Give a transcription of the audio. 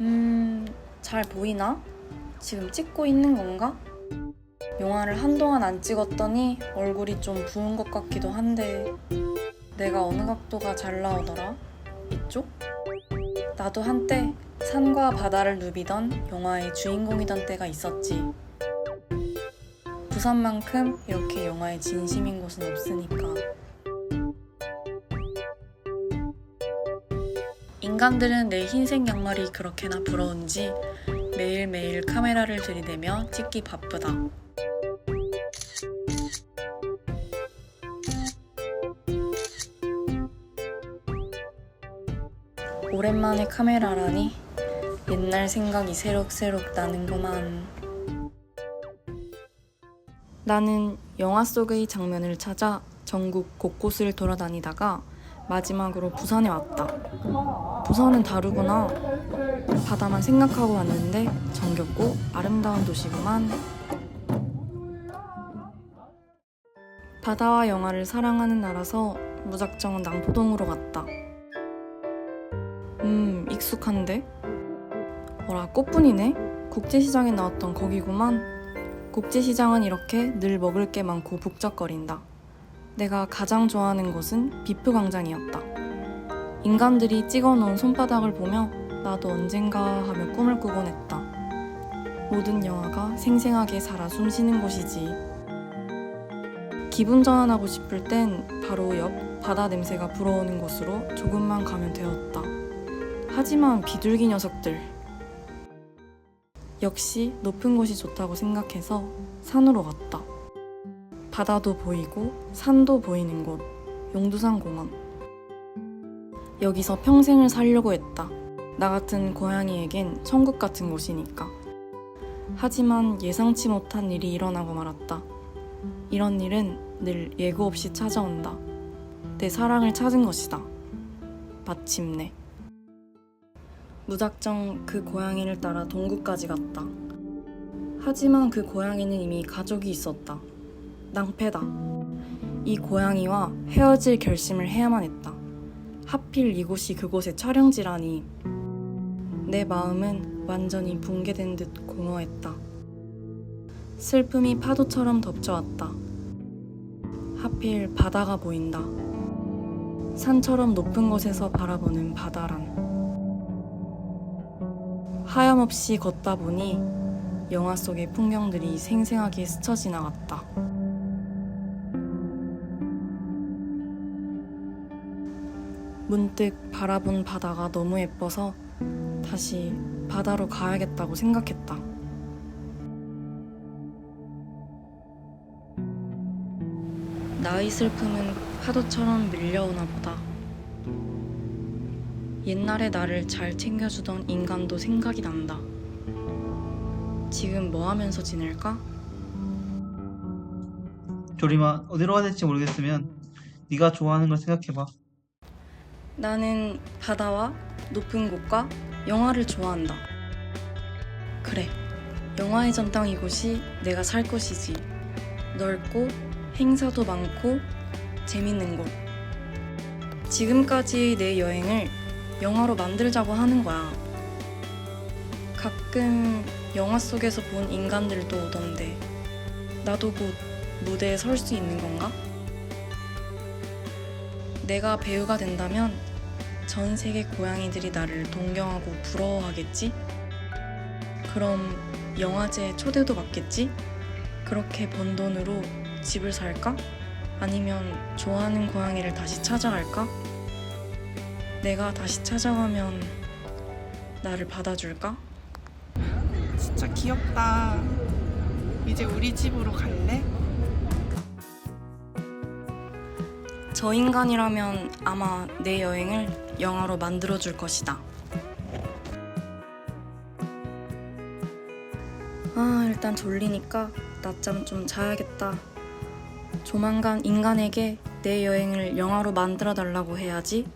음, 잘 보이나? 지금 찍고 있는 건가? 영화를 한동안 안 찍었더니 얼굴이 좀 부은 것 같기도 한데 내가 어느 각도가 잘 나오더라? 이쪽? 나도 한때 산과 바다를 누비던 영화의 주인공이던 때가 있었지. 부산만큼 이렇게 영화에 진심인 곳은 없으니까. 인간들은 내 흰색 양말이 그렇게나 부러운지 매일매일 카메라를 들이대며 찍기 바쁘다. 오랜만에 카메라라니 옛날 생각이 새록새록 나는구만. 나는 영화 속의 장면을 찾아 전국 곳곳을 돌아다니다가 마지막으로 부산에 왔다. 부산은 다르구나. 바다만 생각하고 왔는데 정겹고 아름다운 도시구만. 바다와 영화를 사랑하는 나라서 무작정 남포동으로 갔다. 음, 익숙한데? 어라, 꽃분이네? 국제시장에 나왔던 거기구만. 국제시장은 이렇게 늘 먹을 게 많고 북적거린다. 내가 가장 좋아하는 곳은 비프 광장이었다. 인간들이 찍어놓은 손바닥을 보며 나도 언젠가 하며 꿈을 꾸곤 했다. 모든 영화가 생생하게 살아 숨쉬는 곳이지. 기분 전환하고 싶을 땐 바로 옆 바다 냄새가 불어오는 곳으로 조금만 가면 되었다. 하지만 비둘기 녀석들. 역시 높은 곳이 좋다고 생각해서 산으로 갔다. 바다도 보이고 산도 보이는 곳, 용두산 공원. 여기서 평생을 살려고 했다. 나 같은 고양이에겐 천국 같은 곳이니까. 하지만 예상치 못한 일이 일어나고 말았다. 이런 일은 늘 예고 없이 찾아온다. 내 사랑을 찾은 것이다. 마침내. 무작정 그 고양이를 따라 동구까지 갔다. 하지만 그 고양이는 이미 가족이 있었다. 낭패다. 이 고양이와 헤어질 결심을 해야만 했다. 하필 이곳이 그곳의 촬영지라니. 내 마음은 완전히 붕괴된 듯 공허했다. 슬픔이 파도처럼 덮쳐왔다. 하필 바다가 보인다. 산처럼 높은 곳에서 바라보는 바다란. 하염없이 걷다 보니 영화 속의 풍경들이 생생하게 스쳐 지나갔다. 문득 바라본 바다가 너무 예뻐서 다시 바다로 가야겠다고 생각했다. 나의 슬픔은 파도처럼 밀려오나 보다. 옛날에 나를 잘 챙겨주던 인간도 생각이 난다. 지금 뭐 하면서 지낼까? 조림아 어디로 가야 될지 모르겠으면 네가 좋아하는 걸 생각해봐 나는 바다와 높은 곳과 영화를 좋아한다. 그래, 영화의 전당 이곳이 내가 살 곳이지. 넓고 행사도 많고 재밌는 곳. 지금까지의 내 여행을 영화로 만들자고 하는 거야. 가끔 영화 속에서 본 인간들도 오던데, 나도 곧 무대에 설 수 있는 건가? 내가 배우가 된다면 전 세계 고양이들이 나를 동경하고 부러워하겠지? 그럼 영화제 초대도 받겠지? 그렇게 번 돈으로 집을 살까? 아니면 좋아하는 고양이를 다시 찾아갈까? 내가 다시 찾아가면 나를 받아줄까? 진짜 귀엽다. 이제 우리 집으로 갈래? 저 인간이라면 아마 내 여행을 영화로 만들어줄 것이다. 아, 일단 졸리니까 낮잠 좀 자야겠다. 조만간 인간에게 내 여행을 영화로 만들어 달라고 해야지.